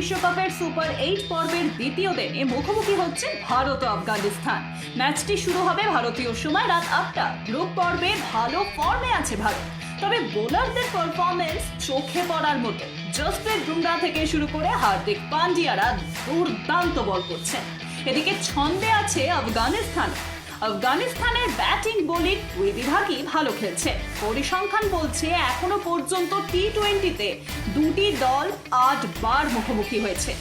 বিশ্বকাপের super eight পর্বের দ্বিতীয় দিনে মুখোমুখি হচ্ছে ভারত ও আফগানিস্তান। ম্যাচটি শুরু হবে ভারতীয় সময় রাত আটটা। গ্রুপ পর্বে ভালো ফর্মে আছে ভারত। তবে বোলারদের পারফরমেন্স চোখে পড়ার মতো। জসপ্রীত বুমরা থেকে শুরু করে হার্দিক পান্ডিয়ারা দুর্দান্ত বল করছেন। এদিকে ছন্দে আছে আফগানিস্তান আফগানিস্তানের ব্যাটিং বোলিং দুই বিভাগই ভালো খেলছে। পরিসংখ্যান বলছে, এখনও পর্যন্ত টি টোয়েন্টিতে দুটি দল আট বার মুখোমুখি হয়েছে।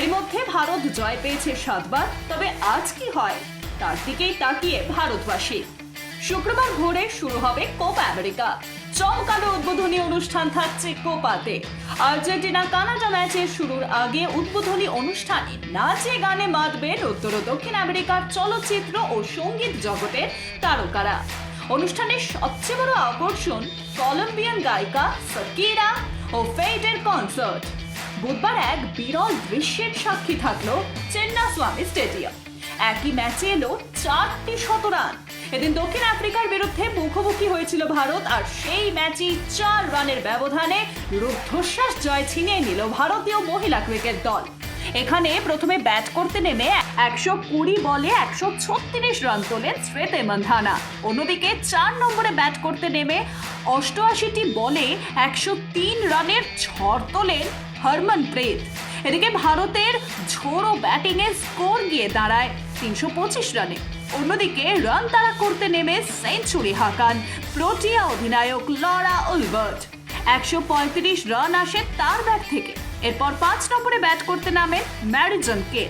এর মধ্যে ভারত জয় পেয়েছে সাতবার, তবে আজ কি হয়, তার দিকেই তাকিয়ে ভারতবাসী। শুক্রবার ভোরে শুরু হবে কোপা আমেরিকা। চমকালো উদ্বোধনী অনুষ্ঠান থাকছে কোপাতে। আর্জেন্টিনা কানাডা ম্যাচের শুরুর আগে উদ্বোধনী অনুষ্ঠানে নাচে গানে মাতবেন উত্তর ও দক্ষিণ আমেরিকার চলচ্চিত্র ও সংগীত জগতের তারকারা। অনুষ্ঠানের সবচেয়ে বড় আকর্ষণ কলম্বিয়ান গায়িকা সাকিরা ও ফেইটের কনসার্ট। বুধবার এক বিরল দৃশ্যের সাক্ষী থাকল চেন্নাস্বামী স্টেডিয়াম। একই ম্যাচে এলো চারটি শতরান। এদিন দক্ষিণ আফ্রিকার বিরুদ্ধে মুখোমুখি হয়েছিল ভারত, আর সেই ম্যাচেই চার রানের ব্যবধানে রুদ্ধশ্বাস জয় ছিনিয়ে নিল ভারতীয় মহিলা ক্রিকেট দল। এখানে প্রথমে ব্যাট করতে নেমে একশো কুড়ি বলে একশো ছত্রিশ রান তোলেন শ্রেতে মান্ধানা। অন্যদিকে চার নম্বরে ব্যাট করতে নেমে অষ্টআশিটি বলে একশো তিন রানের ঝড় তোলেন হরমনপ্রীত। এদিকে ভারতের ঝোড়ো ব্যাটিংয়ে স্কোর গিয়ে দাঁড়ায় তিনশো পঁচিশ রানে। অন্যদিকে রান তাড়া করতে নেমে সেঞ্চুরি হাঁকান প্রোটিয়া অধিনায়ক লরা উলবার্ট। একশো পঁয়ত্রিশ রান আসে তার ব্যাট থেকে। এরপর পাঁচ নম্বরে ব্যাট করতে নামেন ম্যারিজন কে।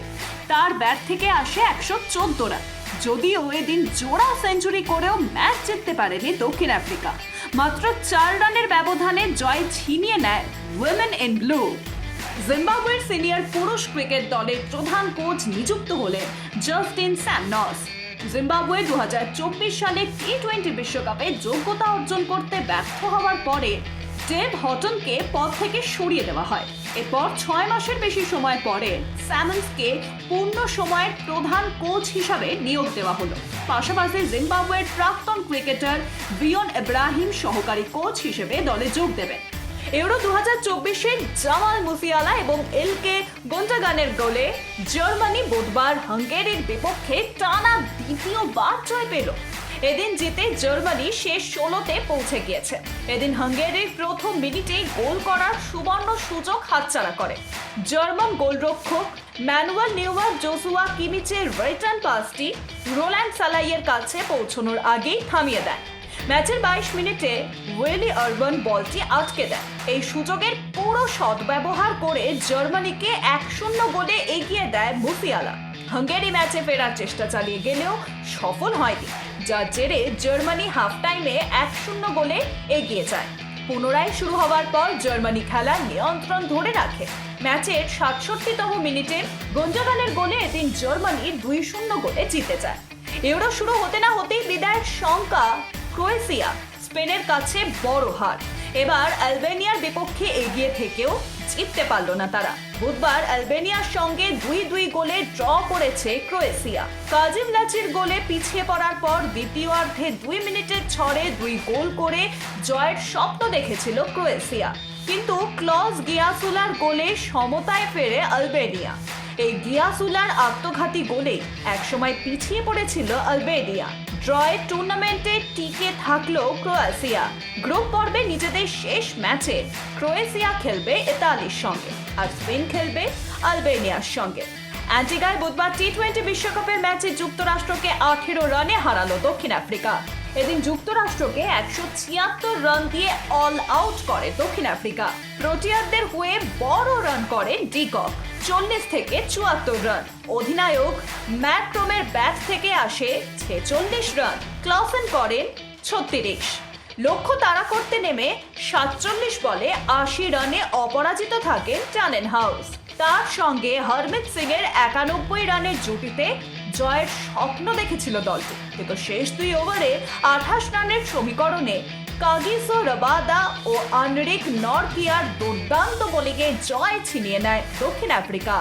তার ব্যাট থেকে আসে একশো চোদ্দ রান যদিও এদিন জোড়া সেঞ্চুরি করেও ম্যাচ জিততে পারেনি দক্ষিণ আফ্রিকা। মাত্র চার রানের ব্যবধানে জয় ছিনিয়ে নেয় উইমেন ইন ব্লু জিম্বাবুয়ের সিনিয়র পুরুষ ক্রিকেট দলের প্রধান কোচ নিযুক্ত হলেন জাস্টিন স্যামনস জিম্বাবুয়ে দু হাজার চব্বিশ সালে টি টোয়েন্টি বিশ্বকাপে যোগ্যতা অর্জন করতে ব্যর্থ হওয়ার পরে ডেভ হটনকে পদ থেকে সরিয়ে দেওয়া হয়। এরপর ছয় মাসের বেশি সময় পরে স্যামন্সকে পূর্ণ সময়ের প্রধান কোচ হিসাবে নিয়োগ দেওয়া হলো। পাশাপাশি জিম্বাবুয়ের প্রাক্তন ক্রিকেটার বিয়ন এব্রাহিম সহকারী কোচ হিসেবে দলে যোগ দেবেন। ইউরো দু হাজার চব্বিশের জামাল মুসিয়ালা এবং এলকে গোন্টাগানের গোলে জার্মানি বুধবার হাঙ্গেরির বিপক্ষে টানা দ্বিতীয়বার জয় পেল। এদিন জিতে জার্মানি শেষ ষোলোতে পৌঁছে গিয়েছে। এদিন হাঙ্গেরির প্রথম মিনিটে গোল করার সুবর্ণ সুযোগ হাতছাড়া করে। জার্মান গোলরক্ষক ম্যানুয়াল নিউয়ার জোসুয়া কিমিচের রিটার্ন পাসটি রোল্যান্ড সালাইয়ের কাছে পৌঁছানোর আগেই থামিয়ে দেয়। ম্যাচের বাইশ মিনিটে ওয়েলি আরবান বলটি আটকে দেয়। এই সুযোগের পুরো সদ্ব্যবহার করে জার্মানিকে এক শূন্য গোলে এগিয়ে দেয় মুসিয়ালা হাঙ্গেরি ম্যাচে ফেরার চেষ্টা চালিয়ে গেলেও সফল হয়নি, যার জেরে জার্মানি হাফ টাইমে এক শূন্য গোলে এগিয়ে যায়। পুনরায় শুরু হওয়ার পর জার্মানি খেলার নিয়ন্ত্রণ ধরে রাখে। ম্যাচের সাতষট্টিতম মিনিটে গঞ্জাগানের গোলে এদিন জার্মানি দুই শূন্য গোলে জিতে যায়। ইউরো শুরু হতে না হতেই বিদায়ের শঙ্কা ক্রোয়েশিয়া স্পেনের কাছে বড় হার। এবার আলবেনিয়ার বিপক্ষে এগিয়ে থেকেও জিততে পারল না তারা। বুধবার আলবেনিয়ার সঙ্গে দুই দুই গোলে ড্র করেছে ক্রোয়েশিয়া। কাজিম লাচির গোলে পিছিয়ে পড়ার পর দ্বিতীয়ার্ধে দুই মিনিটের ছড়ে দুই গোল করে জয়ের স্বপ্ন দেখেছিল ক্রোয়েশিয়া। কিন্তু ক্লজ গিয়াসুলার গোলে সমতায় ফেরে আলবেনিয়া। এই গিয়াসুলার আত্মঘাতী গোলে একসময় পিছিয়ে পড়েছিল আলবেনিয়া ড্রয়ে টুর্নামেন্টে টিকে থাকল ক্রোয়েশিয়া। গ্রুপ পর্বে নিজেদের শেষ ম্যাচে ক্রোয়েশিয়া খেলবে ইতালির সঙ্গে আর স্পেন খেলবে আলবেনিয়ার সঙ্গে। অ্যান্টিগায় বুধবার টি টোয়েন্টি বিশ্বকাপের ম্যাচে যুক্তরাষ্ট্রকে আঠেরো রানে হারালো দক্ষিণ আফ্রিকা। এদিন যুক্তরাষ্ট্রকে একশো ছিয়াত্তর রান দিয়ে অল আউট করে দক্ষিণ আফ্রিকা। প্রোটিয়ারদের হয়ে বড় রান করে ডিকক, চল্লিশ থেকে চুয়াত্তর রান অধিনায়ক ম্যাক্রোমের ব্যাট থেকে আসে ছেচল্লিশ রান ক্লসেন করেন ছত্রিশ। লক্ষ্য তাড়া করতে নেমে সাতচল্লিশ বলে আশি রানে অপরাজিত থাকেন টানেন হাউস তার সঙ্গে হরমিত সিং এর একানব্বই রানের জুটিতে জয়ের স্বপ্ন দেখেছিল দলটি। কিন্তু শেষ দুই ওভারে আঠাশ রানের সমীকরণে কাগিসো রবাদা ও আনরিক নরকিয়ার দুর্দান্ত বোলিংয়ে জয় ছিনিয়ে নেয় দক্ষিণ আফ্রিকা।